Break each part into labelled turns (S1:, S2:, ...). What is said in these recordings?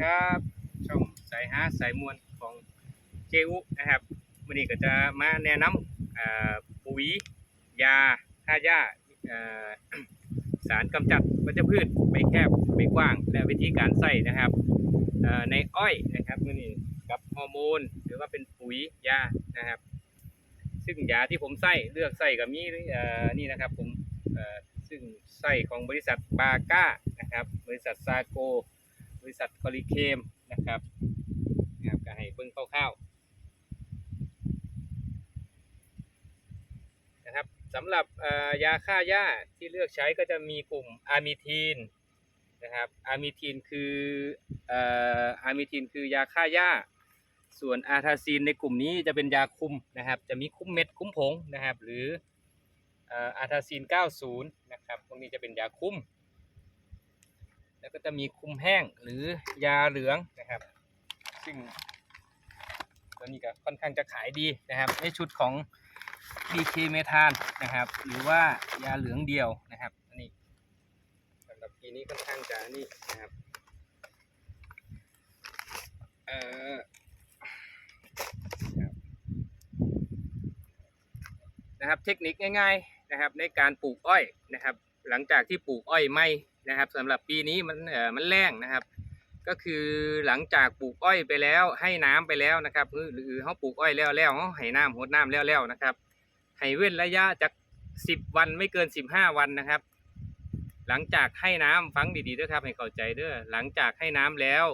S1: ครับ ช่องสายฮาสายมวลของเจอุนะครับวันนี้ก็จะมาแนะนำปุ๋ยยาฆ่าหญ้าสารกำจัดวัชพืชใบแคบใบกว้าง และวิธีการใส่นะครับในอ้อยนะครับมื่อนี้กับฮอร์โมน หรือว่าเป็นปุ๋ยยานะครับ ซึ่งยาที่ผมใส่เลือกใส่กับนี่นี่นะครับผมซึ่งใส่ของบริษัทบาก้านะครับ บริษัทซาโก บริษัทคอลิเคมนะครับนะครับก็ให้เบิ่งคร่าวๆนะครับสำหรับยาฆ่าหญ้าที่เลือกใช้ก็จะมีกลุ่มอะมิทีนนะครับอะมิทีนคืออะมิทีนคือยาฆ่าหญ้า ส่วนอาทาซีนในกลุ่มนี้จะเป็นยาคุมนะครับ จะมีคุ้มเม็ดคุ้มผงนะครับ หรือเอ่ออาทาซีน 90 นะครับ พวกนี้จะเป็นยาคุม แล้วก็จะมีคุมแห้งหรือยาเหลืองนะครับ ซึ่งตัวนี้ก็ค่อนข้างจะขายดีนะครับในชุดของ BK เมทานนะครับ หรือว่ายาเหลืองเดียวนะครับอันนี้สำหรับปีนี้ค่อนข้างจะนี่นะครับเอ่อนะครับเทคนิคง่าย ๆนะครับ ในการปลูกอ้อยนะครับ หลังจากที่ปลูกอ้อยไม่นะครับสำหรับปีนี้มันเอ่อมันแรงนะครับ ก็คือหลังจากปลูกอ้อยไปแล้วให้น้ำไปแล้วนะครับหรือหรือเขาปลูกอ้อยแล้วแล้วเขาให้น้ำหดน้ำแล้วแล้วนะครับให้เว้นระยะจากสิบวันไม่เกินสิบห้าวันนะครับ หลังจากให้น้ำฟังดีๆด้วยครับให้เข้าใจเด้อหลังจากให้น้ำแล้ว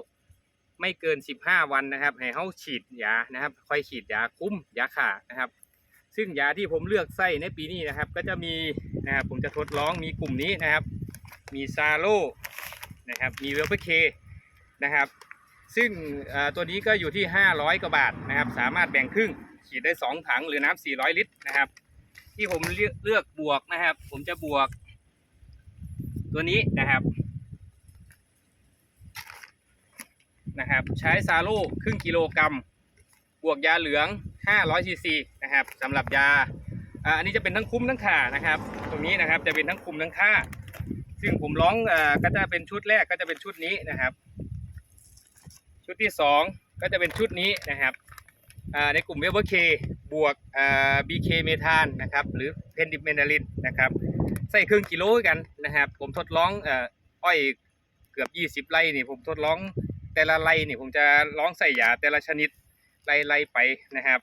S1: ไม่เกินสิบห้าวันนะครับ ให้เขาฉีดยานะครับค่อยฉีดยาคุ้มยาขานะครับ ซึ่งยาที่ผมเลือกใส่ในปีนี้นะครับ ก็จะมีนะครับผมจะทดลองมีกลุ่มนี้นะครับ มีซาโลนะครับ มีเวลเปเคนะครับ ซึ่งตัวนี้ก็อยู่ที่ 500 กว่าบาทนะครับ สามารถแบ่งครึ่งฉีดได้ 2 ถังหรือน้ำ400 ลิตรนะครับ ที่ผมเลือกบวกนะครับ ผมจะบวก ตัวนี้นะครับนะครับ ใช้ซาโลครึ่งกิโลกรัม บวกยาเหลือง 500ซีซีนะครับสำหรับยาอันนี้จะเป็นทั้งคุ้มทั้งข่านะครับ ตรงนี้นะครับจะเป็นทั้งคุ้มทั้งค่า ซึ่งผมร้องอ่อก็จะเป็นชุดแรกก็จะเป็นชุดนี้นะครับ ชุดที่สองก็จะเป็นชุดนี้นะครับในกลุ่มเวเบอร์เคบวกบีเคเมทานนะครับ หรือเพนดิเมนาลินนะครับ ใส่ครึ่งกิโลกันนะครับ ผมทดลองอ้อยเกือบ 20 ไร่นี่ผมทดลองแต่ละไร่นี่ผมจะลองใส่ยาแต่ละชนิดไล่ไล่ไปนะครับ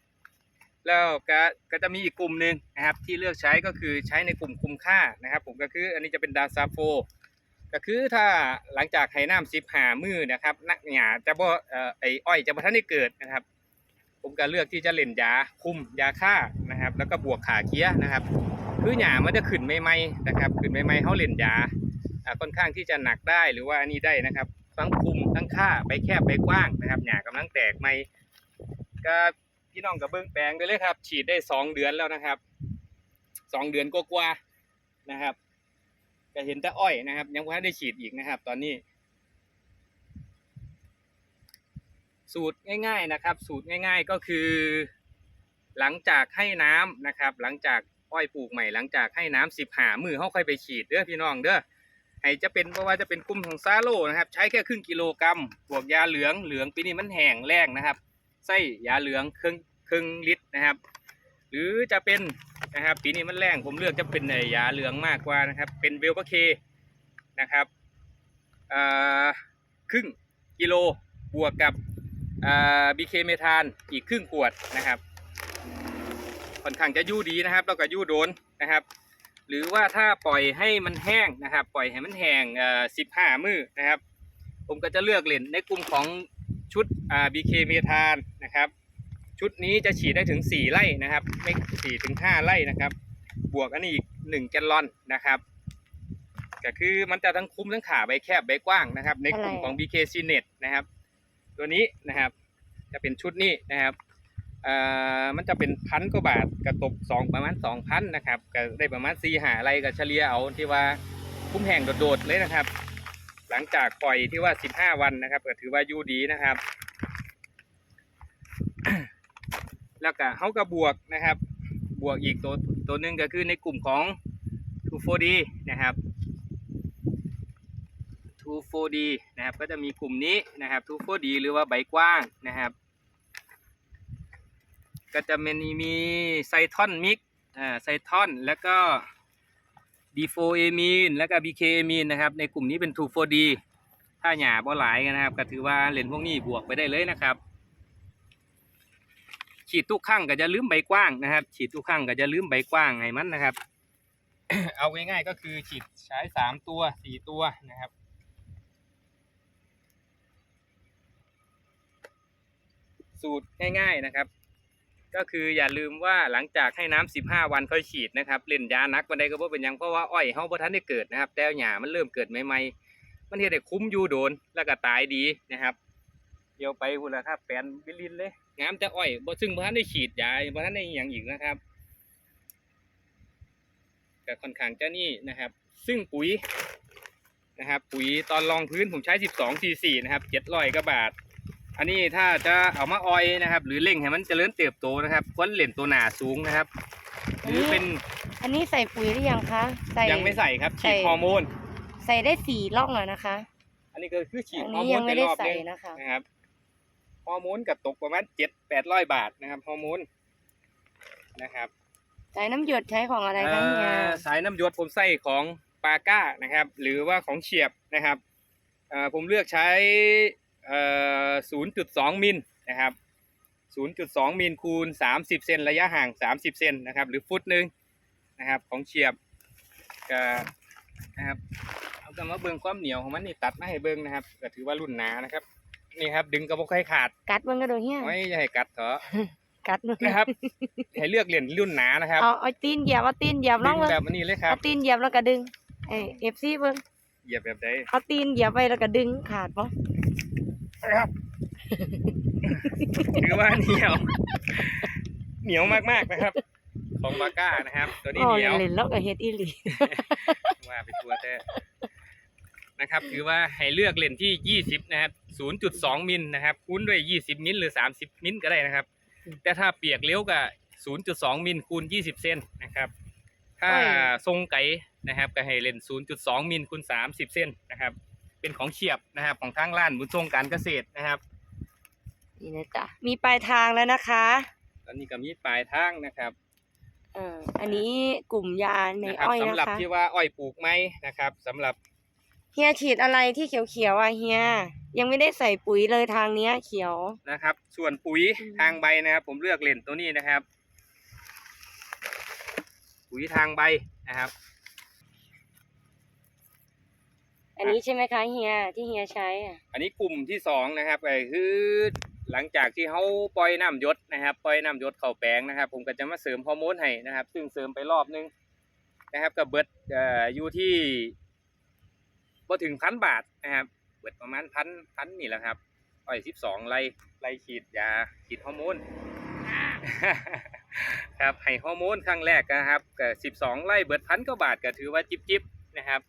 S1: แล้วก็ก็จะมีอีกกลุ่มหนึ่งนะครับที่เลือกใช้ก็คือใช้ในกลุ่มคุมค่านะครับ ผมก็คืออันนี้จะเป็นดาซาโฟก็คือถ้าหลังจากไห้น้ำสิบหามือนะครับนักหยาจะบ่เอ่อไออ้อยจะบ่ทันได้เกิดนะครับ ผมก็เลือกที่จะเล่นยาคุมยาฆ่านะครับ แล้วก็บวกขาเคี้ยนะครับ คือหยามันจะขึ้นใหม่นะครับขึ้นใหม่เขาเล่นยาค่อนข้างที่จะหนักได้หรือว่าอันนี้ได้นะครับทั้งคุมทั้งฆ่าใบแคบใบกว้างนะครับหยากำลังแตกใหม่ก็ พี่น้องกับเบิ้งแปลงไปเลยครับ ฉีดได้สองเดือนแล้วนะครับสองเดือนกว่าๆนะครับก็เห็นแต่อ้อยนะครับ ยังไม่ได้ฉีดอีกนะครับ ตอนนี้ สูตรง่าย ๆนะครับ สูตรง่าย ๆก็คือ หลังจากให้น้ำนะครับ หลังจากอ้อยปลูกใหม่ หลังจากให้น้ำสิบหามือเขาค่อยไปฉีดเด้อพี่น้องเด้อให้จะเป็นเพราะว่าจะเป็นกลุ่มของซาโลนะครับ ใช้แค่ครึ่งกิโลกรัมบวกยาเหลืองเหลืองปีนี้มันแห้งแรงนะครับ ไส้ยาเหลืองครึ่งครึ่งลิตรนะครับ หรือจะเป็นนะครับปีนี้มันแรงผมเลือกจะเป็นไอ้ยาเหลืองมากกว่านะครับ เป็นเวลเคนะครับครึ่งกิโลบวกกับบีเคเมทานอีกครึ่งขวดนะครับค่อนข้างจะยู่ดีนะครับ แล้วก็ยู่โดนนะครับ หรือว่าถ้าปล่อยให้มันแห้งนะครับ ปล่อยให้มันแห้งสิบห้ามือนะครับ ผมก็จะเลือกเล่นในกลุ่มของ ชุดอ่า BK เมทานนะครับ ชุดนี้จะฉีดได้ถึง 4 ไร่นะครับ ไม่4ถึง5ไร่นะครับ บวกอันนี้อีก 1 แกลลอนนะครับก็คือมันจะทั้งคุ้มทั้งขาใบแคบใบกว้างนะครับ ในกลุ่มของ BK c n e t นะครับ ตัวนี้นะครับ จะเป็นชุดนี้นะครับมันจะเป็นพันกว่าบาทกระตกสองประมาณสองพันนะครับก็ได้ประมาณสี่หาไรก็เฉลี่ยเอาที่ว่าคุ้มแห่งโดดๆเลยนะครับ หลังจากปล่อยที่ว่า15วันนะครับก็ถือว่ายูดีนะครับ แล้วก็เขาก็บวกนะครับ บวกอีกตัวตัวหนึ่งก็คือในกลุ่มของ 2 4 d นะครับ 2,4-D นะครับก็จะมีกลุ่มนี้นะครับ 2,4-D หรือว่าใบกว้างนะครับ ก็จะมีมีไซทอนมิกอ่าไซทอนแล้วก็ดีโฟเอมีนแล้วก็บีเคเอมีนนะครับ ในกลุ่มนี้เป็น 2,4-D ถ้าหยาบ่หลายนะครับ ก็ถือว่าเล่นพวกนี้บวกไปได้เลยนะครับ ฉีดทุกครั้งก็จะลืมใบกว้างนะครับ ฉีดทุกครั้งก็จะลืมใบกว้างให้มันนะครับ เอาง่ายๆก็คือฉีดใช้สามตัวสี่ตัวนะครับสูตรง่ายๆนะครับ ก็คืออย่าลืมว่าหลังจากให้น้ำสิบห้าวันค่อยฉีดนะครับเล่นยานักวันใดก็บ่เป็นยังเพราะว่าอ้อยเฮาบ่ทันได้เกิดนะครับ แต่หญ้ามันเริ่มเกิดใหม่ๆมันเฮ็ดให้คุ้มอยู่โดนแล้วก็ตายดีนะครับ เดี๋ยวไปพุ่นละครับแปนบิลินเลย งามแต่อ้อยบ่ซึ่งบ่ทันได้ฉีดยาบ่ทันได้อิหยังอีกนะครับก็ค่อนข้างจะนี่นะครับ ซึ่งปุ๋ยนะครับ ปุ๋ยตอนรองพื้นผมใช้ 12 cc นะครับ700กว่าบาท อันนี้ถ้าจะเอามาออยนะครับ หรือเร่งให้มันเจริญเติบโตนะครับควรเล่นตัวหนาสูงนะครับ หรือเป็น
S2: อันนี้ใส่ปุ๋ยหรือยังคะใส่
S1: ยังไม่ใส่ครับฉีด
S2: ใส่
S1: ฮอร์โมน
S2: ใส่ได้สี่ร่องแล้วนะคะ
S1: อันนี้ก็คือฉีด
S2: อัน
S1: ฮอร์
S2: นี้
S1: โม
S2: ยั
S1: น
S2: ง
S1: ไป
S2: ไม่ได้
S1: รอบ
S2: ใส่
S1: นึง
S2: นะคะ
S1: นะครับ ฮอร์โมนกับตกประมาณเจ็ดแปดร้อยบาทนะครับฮอร์โมนนะครับ
S2: ใส่น้ำหยดใช้ของอะไรคะเฮีย
S1: เอ่อสายน้ำหยดผมใส่ของปาก้านะครับ หรือว่าของเฉียบนะครับเอ่อผมเลือกใช้เอ่อ0.2 มิลนะครับ 0.2 มิลคูณ 30 เซนระยะห่าง 30 เซนนะครับ หรือฟุตหนึ่งนะครับ ของเฉียบก็นะครับ เอากำมาเบิ่งความเหนียวของมันนี่ตัดมาให้เบิ่งนะครับก็ถือว่ารุ่นหนานะครับ นี่ครับ ดึงกระบอกไข่ขาด
S2: กัดมันก็โดนเฮีย
S1: ไม่อย่าให้กัดเถอะ
S2: กัดมัน
S1: นะครับให้เลือกเหรียญรุ่นหนานะครับ
S2: เอาเอาตีนเหยียบเอาตีนเหยียบล
S1: ดึ
S2: อง
S1: ง
S2: เลย
S1: แบบนี้เลยครั
S2: เอา
S1: บ
S2: ตีนเหยียบแล้วก็ดึงเอเอฟซีเบิ้ง
S1: เหยียบแบบใด
S2: เอาตีนเหยียบไปแล้วก็ดึงขาดปะ
S1: นะครับถือว่าเหนียว เหนียวมากๆนะครับ ของบาก้านะครับ ตัวนี้
S2: อ๋อ
S1: เหนียว
S2: เล่นๆแล้วก็เฮ็ดอีหลี
S1: ว่าไปทัวแต่นะครับ ถือว่าให้เลือกเลนส์ที่20นะครับ 0.2 มิลนะครับคูณด้วย 20 มิลหรือ 30 มิลก็ได้นะครับ แต่ถ้าเปียกเลี้ยวก็0.2 มิลคูณ 20 เซนนะครับ ถ้า
S2: โอ้ย
S1: ทรงไก่นะครับก็ให้เลนส์0.2 มิลคูณ 30 เซนนะครับ เป็นของเฉียบนะครับของทางร้านบุญทรงการเกษตรนะครับ
S2: นี่นะจ๊ะมีปลายทางแล้วนะคะ
S1: ตอนนี้ก็มีปลายทางนะครับ
S2: เอ่ออันนี้กลุ่มยาใน
S1: นะครับ
S2: อ้อย
S1: สำ
S2: นะ
S1: หรับ
S2: คะ
S1: ที่ว่าอ้อยปลูกไหมนะครับสำหรับ
S2: เฮียฉีดอะไรที่เขียวๆอะเฮีย ยังไม่ได้ใส่ปุ๋ยเลยทางเนี้ยเขียว
S1: นะครับ ส่วนปุ๋ย
S2: อืม
S1: ทางใบนะครับ ผมเลือกเลนตัวนี้นะครับ ปุ๋ยทางใบนะครับ
S2: อันนี้ใช่ไหมคะเฮียที่เฮียใช้อะ
S1: อันนี้กลุ่มที่สองนะครับก็คือหลังจากที่เขาปล่อยน้ำหยศนะครับปล่อยน้ำหยศเข้าแปลงนะครับ ผมก็จะมาเสริมฮอร์โมนให้นะครับ ซึ่งเสริมไปรอบนึงนะครับกับเบิดเอ่ออยู่ที่บ่ถึงพันบาทนะครับ เบิดประมาณพันพันนี่แหละครับอ้อยสิบสองไร่ไร่ฉีดยาฉีดฮอร์โมนครับให้ฮอร์โมนครั้งแรกนะครับก็สิบสองไร่เบิดพันกว่าบาทก็ถือว่าจิบจิบนะครับ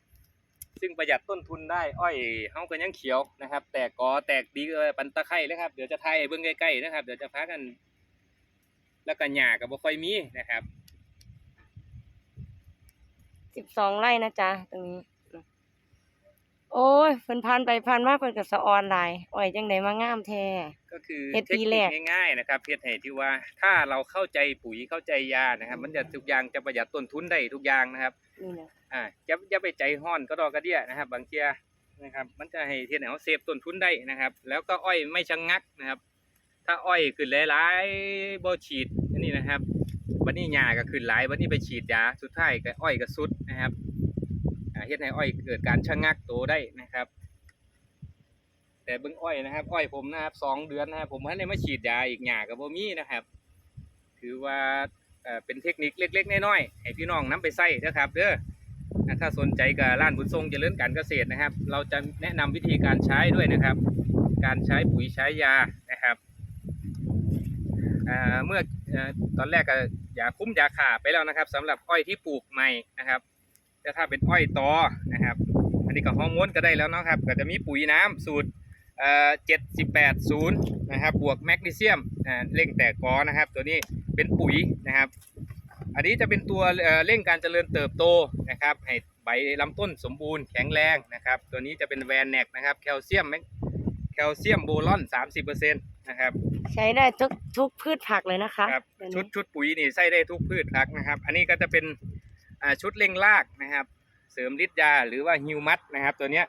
S1: ซึ่งประหยัดต้นทุนได้อ้อยเฮาก็ยังเขียวนะครับ แตกกอแตกดีเออปันตะไคร้เลยครับเดี๋ยวจะไทยเบิ่งใกล้ๆนะครับ เดี๋ยวจะพากัน แล้วก็หญ้าก็บ่ค่อยมีนะครับ
S2: สิบสองไร่นะจ๊ะตรงนี้ โอ้ยเพิ่นพันไปพันมาเพิ่นก็สะออนหลายอ้อยจังไดมางามแท้
S1: ก็คือ
S2: เฮ็ด
S1: เทค
S2: ปี
S1: นิ
S2: แร
S1: ค
S2: ก
S1: ง่ายๆนะครับเฮ็ดให้ที่ว่าถ้าเราเข้าใจปุ๋ยเข้าใจยานะครับ มันจะทุกอย่างจะประหยัดต้นทุนได้ทุกอย่างนะครับ
S2: นี่นะ
S1: อ่าอย่าอย่าไปใจห้อนก็ดอกกระเดี้ยนะครับ บางเทียนะครับ มันจะให้เทียนให้เขาเซฟต้นทุนได้นะครับ แล้วก็อ้อยไม่ชะงงักนะครับ ถ้าอ้อยขึ้นหลายๆบ่ฉีดอันนี้นะครับวันนี้หญ้าก็ขึ้นหลายวันนี้ไปฉีดยาสุดท้ายก็อ้อยก็สุดนะครับอ่า เฮ็ดให้อ้อยเกิดการชะงงักโตได้นะครับ แต่เบิ่งอ้อยนะครับ อ้อยผมนะครับสองเดือนนะครับผมให้ได้มาฉีดยาอีกหญ้าก็บ่มีนะครับ ถือว่าเป็นเทคนิคเล็ก ๆน้อยๆให้พี่น้องนํไปใช้นะครับเด้อถ้าสนใจกับร้านบุญทรงเจริญการเกษตรนะครับ เราจะแนะนำวิธีการใช้ด้วยนะครับ การใช้ปุ๋ยใช้ยานะครับเมื่ออตอนแรกก็ยาคุ้มยาขาไปแล้วนะครับสำหรับอ้อยที่ปลูกใหม่นะครับ แต่ถ้าเป็นอ้อยตอนะครับ อันนี้ก็ฮอร์โมนก็ได้แล้วเนาะครับ ก็จะมีปุ๋ยน้ำสูตรเอ่อเจ็ดสิบแปดศูนย์นะครับ บวกแมกนีเซียมอ่าเร่งแตกกอนะครับ ตัวนี้เป็นปุ๋ยนะครับ อันนี้จะเป็นตัวเอ่อเร่งการเจริญเติบโตนะครับให้ใบลำต้นสมบูรณ์แข็งแรงนะครับ ตัวนี้จะเป็นแวนแนกนะครับแคลเซียมแมกแคลเซียมโบรอน 30%นะครับ
S2: ใช้ได้ทุกทุกพืชผักเลยนะคะ
S1: ครับ
S2: ตัว
S1: ชุด
S2: นี้
S1: ชุดปุ๋ยนี่ใส่ได้ทุกพืชพักนะครับ อันนี้ก็จะเป็นอ่า ชุดเร่งรากนะครับ เสริมฤทธิ์ยาหรือว่าฮิวมัสนะครับ ตัวเนี้ย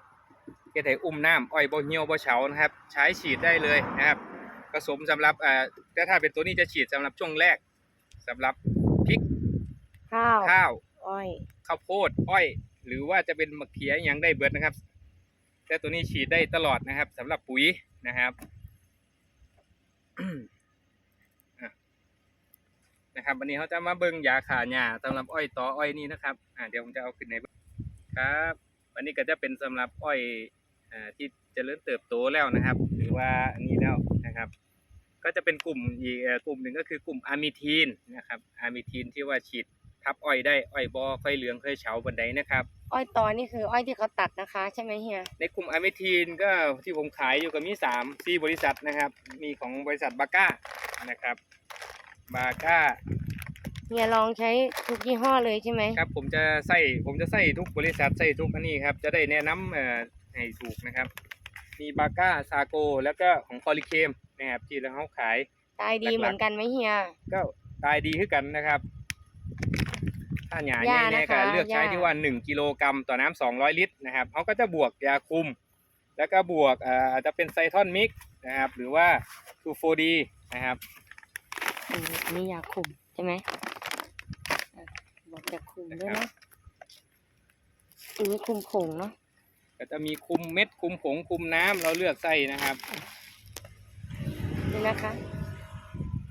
S1: เฮ็ดให้อุ้มน้ำอ้อยบ่เหี่ยวบ่เฉานะครับ ใช้ฉีดได้เลยนะครับผสมสำหรับอ่าแต่ถ้าเป็นตัวนี้จะฉีดสำหรับช่วงแรกสำหรับพริก
S2: ข้าว
S1: ข้าว
S2: อ้อย
S1: ข้าวโพดอ้อย หรือว่าจะเป็นมะเขืออหย่างได้เบิดนะครับ แต่ตัวนี้ฉีดได้ตลอดนะครับสำหรับปุ๋ยนะครับอะ นะครับวันนี้เขาจะมาเบิ่งยาขาหญ้าสำหรับอ้อยต่ออ้อยนี่นะครับอ่าเดี๋ยวผมจะเอาขึ้นในครับวันนี้ก็จะเป็นสำหรับอ้อยอ่าที่เจริญเติบโตแล้วนะครับ หรือว่าอันนี้แล้วนะครับ ก็จะเป็นกลุ่มอีกเอ่อกลุ่มหนึ่งก็คือกลุ่มอะมิทีนนะครับอะมิทีนที่ว่าฉีดทับอ้อยได้อ้อยบอค่อยเหลืองค่อยเฉาบันไดนะครับ
S2: อ้อยตอนนี่คืออ้อยที่เขาตัดนะคะใช่ไหมเฮีย
S1: ในกลุ่มอะมิทีนก็ที่ผมขายอยู่ก็มีสามสี่บริษัทนะครับ มีของบริษัทบาก้านะครับ บาก้า
S2: เฮียลองใช้ทุกยี่ห้อเลยใช่ไหม
S1: ครับ ผมจะใส่ผมจะใส่ทุกบริษัทใส่ทุกอันนี้ครับ จะได้แนะนำเอ่อให้ถูกนะครับ มีบาก้าซาโกแล้วก็ของพอลิเคมนะครับที่เราเขาขาย
S2: ตายดี
S1: หลักๆ
S2: เหมือนกันไหมเฮีย
S1: ก็ตายดีขึ้นกันนะครับ ถ้าหยา
S2: หญ้า
S1: แน่
S2: นะ
S1: ๆก็
S2: คะ
S1: เลือกใช้
S2: หญ้า
S1: ที่ว่า 1 กิโลกรัมต่อน้ำ200 ลิตรนะครับเขาก็จะบวกยาคุม แล้วก็บวกเอ่ออาจจะเป็นไซทอนมิกนะครับ หรือว่าทูโฟดีนะครับ
S2: อืมอันนี้ยาคุมใช่ไหมอะบอกจะคุมด้วย
S1: นะครั
S2: นะ
S1: บ
S2: อันนี้คุมผงเนาะ
S1: ก็จะมีคุมเม็ดคุมผงคุมน้ำเราเลือกใส่นะครับ
S2: นี่นะคะ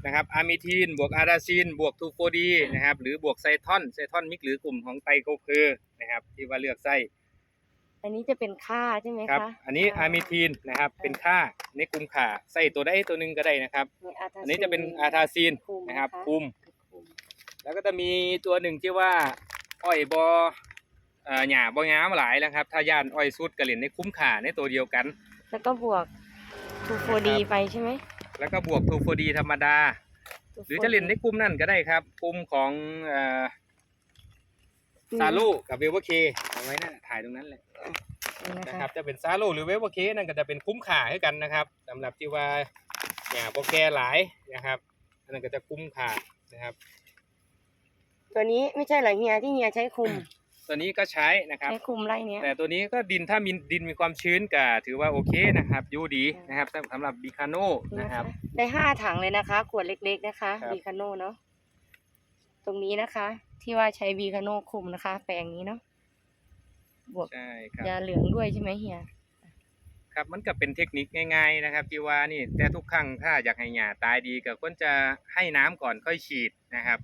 S1: นะครับอะมิทีนบวกอาราซินบวกทูโฟดีนะครับ หรือบวกไซทอนไซทอนมิกหรือกลุ่มของไตรโคเพอร์นะครับ ที่ว่าเลือกใส่
S2: อันนี้จะเป็นค่าใช่ไหม
S1: ครับ
S2: คะ
S1: อันนี้อะมิทีนนะครับ เป็นค่าในกลุ่มขาใส่ตัวใดตัวหนึ่งก็ได้นะครับ
S2: มีอาทา
S1: อันนี้จะเป็นอาทาซีน
S2: คุม
S1: นะครับ
S2: นะคะ
S1: คุม
S2: คุม
S1: แล้วก็จะมีตัวหนึ่งที่ว่า อ้อยบอเอ่อหญ้าบองามหลายนะครับ ถ้าย่านอ้อยสุดกระเหล่นในคุ้มขาในตัวเดียวกัน
S2: แล้วก็บวกทูโฟดีไปใช่ไหม
S1: แล้วก็บวกทูโฟดีธรรมดา หรือจะเล่นในกลุ่มนั่นก็ได้ครับกลุ่มของเอ่อ ซาลูกับเวเวอร์เคเอาไว้นะถ่ายตรงนั้นแหละ
S2: นี่นะ
S1: นะค
S2: คะ
S1: รับจะเป็นซาลูหรือเวเวอร์เคนั่นก็จะเป็นคุ้มขาให้กันนะครับสำหรับที่ว่าหญ้าโปรแกหลายนะครับอันนั้นก็จะคุ้มขานะครับ
S2: ตัวนี้ไม่ใช่เหรอเฮียที่เฮียใช้คุม
S1: ตัวนี้ก็ใช้นะครับ
S2: ใช้คุมไรเนี้ย
S1: แต่ตัวนี้ก็ดินถ้ามีดินมีความชื้นก็ถือว่าโอเคนะครับอยู่ดีนะครับสำสำหรับบิคาโน
S2: นี่
S1: นะครับ
S2: ได้ห้าถังเลยนะคะ ขวดเล็ก ๆ นะคะ
S1: ครับ
S2: บีคาโนเนาะตรงนี้นะคะ ที่ว่าใช้บีคาโนคุมนะคะ แปลงนี้เนาะบวก
S1: ใช่ครับ
S2: ยาเหลืองด้วยใช่ไหมเฮีย
S1: ครับมันก็เป็นเทคนิคง่าย ๆนะครับ ที่ว่านี่แต่ทุกครั้งถ้าอยากให้หญ้าตายดีก็ควรจะให้น้ำก่อนค่อยฉีดนะครับ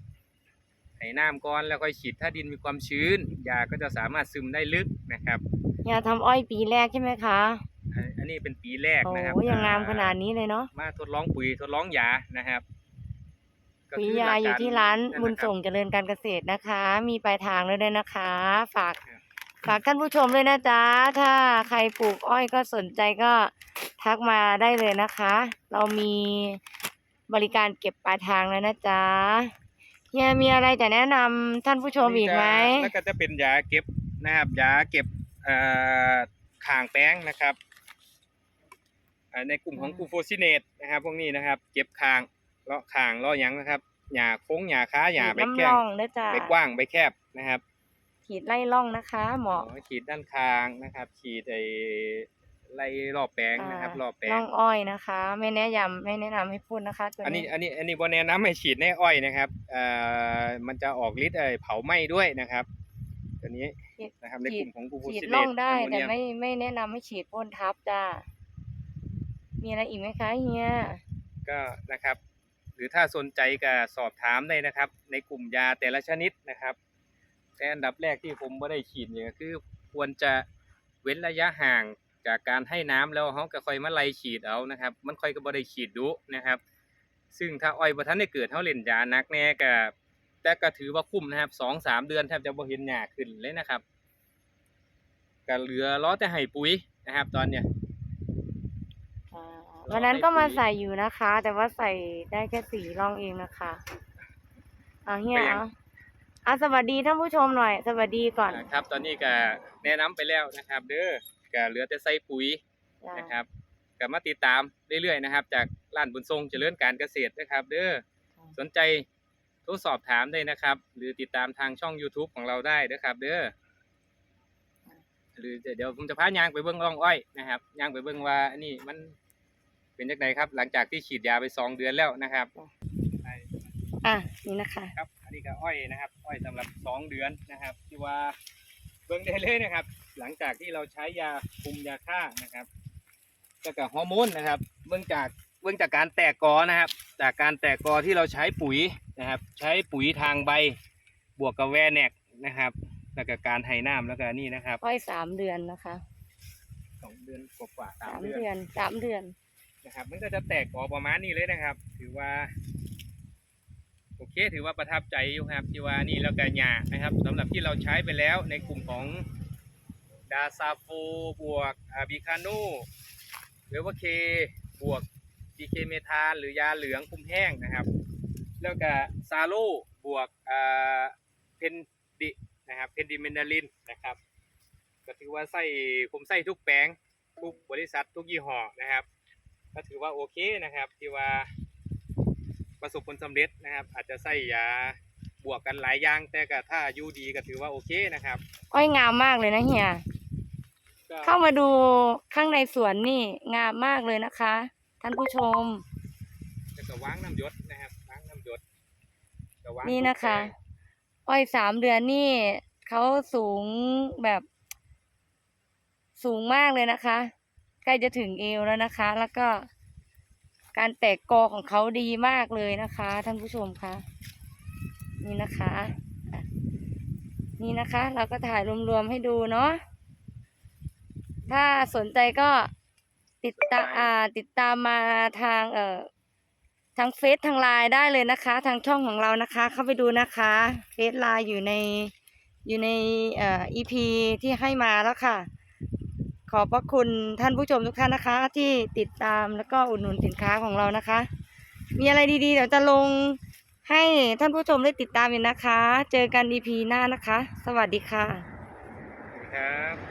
S1: ให้น้ำก่อนแล้วค่อยฉีดถ้าดินมีความชื้นยาก็จะสามารถซึมได้ลึกนะครับ
S2: เฮียทำอ้อยปีแรกใช่ไหมคะ
S1: อันอันนี้เป็นปีแรก
S2: โอ้
S1: นะครับ
S2: ยังงามขนาดนี้เลยเนาะ
S1: มาทดลองปุ๋ยทดลองยานะครับ ก็
S2: ปุ๋ย
S1: คืห
S2: ยา
S1: ลัก
S2: อยู่
S1: ก
S2: ที่ร้านะบุญ
S1: ครับ
S2: ส่งเจริญการเกษตรนะคะ มีปลายทางเลยด้วยนะคะ ฝาก
S1: ครับ
S2: ฝากท่านผู้ชมเลยนะจ๊ะ ถ้าใครปลูกอ้อยก็สนใจก็ทักมาได้เลยนะคะ เรามีบริการเก็บปลายทางแล้วนะจ๊ะเฮียมีอะไรจะแนะนำท่านผู้ชมอีกไหม
S1: แล้วก็จะเป็นยาเก็บนะครับยาเก็บเอ่อข่างแป้งนะครับเอ่อในกลุ่มของ
S2: อืม
S1: กูโฟซิเนตนะครับ พวกนี้นะครับ เก็บข่าง เลาะข่างเลาะหยังนะครับหญ้าโค้งหญ้าค้าหญ้าใบ
S2: ฉีด
S1: แข้
S2: น้ำ
S1: ง
S2: ร่องนะจ๊ะ
S1: ใบกว้างใบแคบนะครับ
S2: ขีดไล่ร่องนะคะเหมาะ
S1: อ๋อขีดด้านข้างนะครับ ขีดไอ้ไล่รอบแปลงนะครับรอบแปล
S2: ร่องงอ้อยนะคะ ไม่แนะนำไม่แนะนำให้พูดนะคะตัว
S1: อันนี้
S2: นี้
S1: อันนี้อันนี้บนแนะนำให้ฉีดในอ้อยนะครับเอ่อมันจะออกฤทธิ์เอ่อเผาไหม้ด้วยนะครับตัวนี้นะครับในกลุ่มของกูโฟ
S2: ฉีด
S1: ซิเนต
S2: ร่องได้
S1: แอมโม
S2: แต่
S1: เนีย
S2: ไม่ไม่แนะนำให้ฉีดพ่นทับจ้ามีอะไรอีกไหมคะเฮีย
S1: ก็นะครับห รือถ้าสนใจก็สอบถามได้นะครับ ในกลุ่มยาแต่ละชนิดนะครับ แต่อันดับแรกที่ผมไม่ได้ฉีดเนี่ยก็คือ ควรจะเว้นระยะห่างจากการให้น้ำแล้วเขาก็ค่อยมาไล่ฉีดเอานะครับ มันค่อยก็บ่ได้ฉีดดุนะครับ ซึ่งถ้าอ้อยบ่ทันได้เกิดเขาเล่นยานักแน่ก็แต่ก็ถือว่าคุ้มนะครับสองสามเดือนแทบจะบ่เห็นหญ้าขึ้นเลยนะครับก็เหลือล้อแต่ให้ปุ๋ยนะครับ ตอนเนี้ย
S2: วันนั้นก็
S1: ให้
S2: มา
S1: ปุ๋ย
S2: ใส่อยู่นะคะ แต่ว่าใส่ได้แค่สี่ร่องเองนะคะเอาเฮีย
S1: ไปยัง
S2: เอาอะสวัสดีท่านผู้ชมหน่อย สวัสดีก่อน
S1: อ่าครับ ตอนนี้ก็แนะนำไปแล้วนะครับ เด้อก็เหลือแต่ใส่ปุ๋ย
S2: จ้ะ
S1: นะครับก็มาติดตามเรื่อยๆนะครับ จากร้านบุญทรงเจริญการเกษตรนะครับ เด้อสนใจโทรสอบถามได้นะครับ หรือติดตามทางช่อง YouTube ของเราได้นะครับ เด้อหรือเดี๋ยวผมจะพายางไปเบิ้งร่องอ้อยนะครับยางไปเบิ้งว่าอันนี่มัน เป็นจังไดครับ หลังจากที่ฉีดยาไปสองเดือนแล้วนะครับใช่
S2: อะนี่นะคะ
S1: ครับอันนี้ก็อ้อยนะครับ อ้อยสำหรับสองเดือนนะครับ ที่ว่าเบิ้งได้เลยนะครับ หลังจากที่เราใช้ยาคุมยาฆ่านะครับก็กับฮอร์โมนนะครับ เบื้องจากเบื้องจากการแตกกอนะครับ จากการแตกกอที่เราใช้ปุ๋ยนะครับ ใช้ปุ๋ยทางใบบวกกับแวแนกนะครับ แล้วก็การไถน้ำแล้วก็นี่นะครับ
S2: อ้อยสามเดือนนะคะ
S1: สองเดือนกว่าๆสา
S2: สามม
S1: เดือน
S2: เดือนสามเดือน
S1: นะครับ มันก็จะแตกกอประมาณนี้เลยนะครับ ถือว่า โอเค ถือว่าประทับใจอยู่ครับที่ว่านี่แล้วก็หญ้านะครับสำหรับที่เราใช้ไปแล้วในกลุ่มของดาซาโฟบวกอาบิคาโนเวลวเคบวกดีเคเมทานหรือยาเหลืองคุมแห้งนะครับ แล้วก็ซาโลบวกเพนดินะครับเพนดิเมนดาลินนะครับก็ถือว่าใส่ผมใส่ทุกแปลงทุกบริษัททุกยี่ห้อนะครับ ก็ถือว่าโอเคนะครับ ที่ว่าประสบผลสำเร็จนะครับ อาจจะใส่ยาบวกกันหลายอย่างแต่ก็ถ้าอยู่ดีก็ถือว่าโอเคนะครับ
S2: อ้อยงามมากเลยนะเฮีย
S1: ก็
S2: เข้ามาดูข้างในสวนนี่งามมากเลยนะคะ ท่านผู้ชม
S1: แล้วก็วางน้ำหยศนะครับวางน้ำหยศก็วาง
S2: นี่นะคะ
S1: ทุกแปลง
S2: อ้อยสามเดือนนี่เขาสูงแบบ สูงมากเลยนะคะ ใกล้จะถึงเอวแล้วนะคะ แล้วก็การแตกกอของเขาดีมากเลยนะคะ ท่านผู้ชมคะนี่นะคะ นี่นะคะ เราก็ถ่ายรวมๆให้ดูเนาะถ้าสนใจก็ติดตามติดตามมาทางเอ่อทางเฟซทางไลน์ได้เลยนะคะ ทางช่องของเรานะคะ เข้าไปดูนะคะเฟซไลน์อยู่ในอยู่ในเอ่อ EP ที่ให้มาแล้วค่ะ ขอบพระคุณท่านผู้ชมทุกท่านนะคะ ที่ติดตามแล้วก็อุดหนุนสินค้าของเรานะคะ มีอะไรดีๆเดี๋ยวจะลงให้ท่านผู้ชมได้ติดตามอยู่นะคะ เจอกัน EP หน้านะคะ สวัสดีค่ะ
S1: ครับ